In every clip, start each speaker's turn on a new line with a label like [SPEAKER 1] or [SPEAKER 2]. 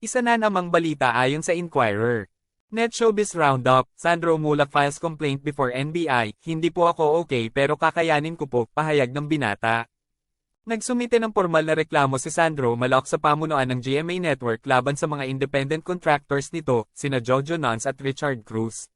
[SPEAKER 1] Isa na namang balita ayon sa Inquirer. Net Showbiz Roundup, Sandro Mulak files complaint before NBI, hindi po ako okay pero kakayanin ko po, pahayag ng binata. Nagsumite ng formal na reklamo si Sandro Malak sa pamunuan ng GMA Network laban sa mga independent contractors nito, sina Jojo Nance at Richard Cruz.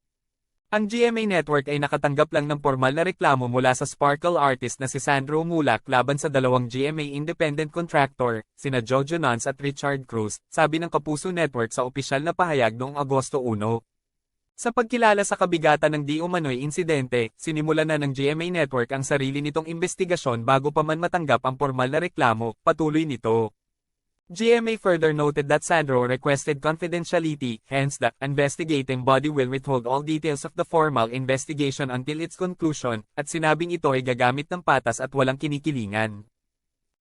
[SPEAKER 1] Ang GMA Network ay nakatanggap lang ng formal na reklamo mula sa Sparkle artist na si Sandro Mulak laban sa dalawang GMA independent contractor, sina Jojo Nance at Richard Cruz, sabi ng Kapuso Network sa opisyal na pahayag noong Agosto 1. Sa pagkilala sa kabigatan ng di umano'y insidente, sinimulan na ng GMA Network ang sarili nitong investigasyon bago pa man matanggap ang formal na reklamo, patuloy nito. GMA further noted that Sandro requested confidentiality, hence the investigating body will withhold all details of the formal investigation until its conclusion, at sinabing ito ay gagamit ng patas at walang kinikilingan.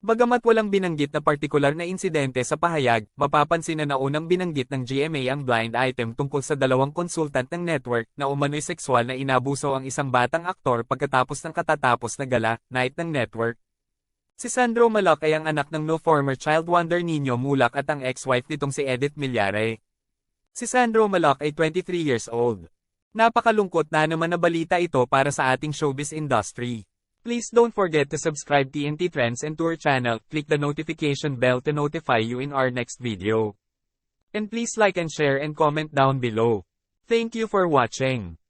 [SPEAKER 1] Bagamat walang binanggit na partikular na insidente sa pahayag, mapapansin na naunang binanggit ng GMA ang blind item tungkol sa dalawang konsultant ng network na umano'y sexual na inabuso ang isang batang aktor pagkatapos ng katatapos na gala, night ng network. Si Sandro Malak ay ang anak ng no former child wonder Nino Mulak at ang ex-wife nitong si Edith Milyare. Si Sandro Malak ay 23 years old. Napakalungkot na naman na balita ito para sa ating showbiz industry. Please don't forget to subscribe TNT Trends and Tour channel, click the notification bell to notify you in our next video. And please like and share and comment down below. Thank you for watching.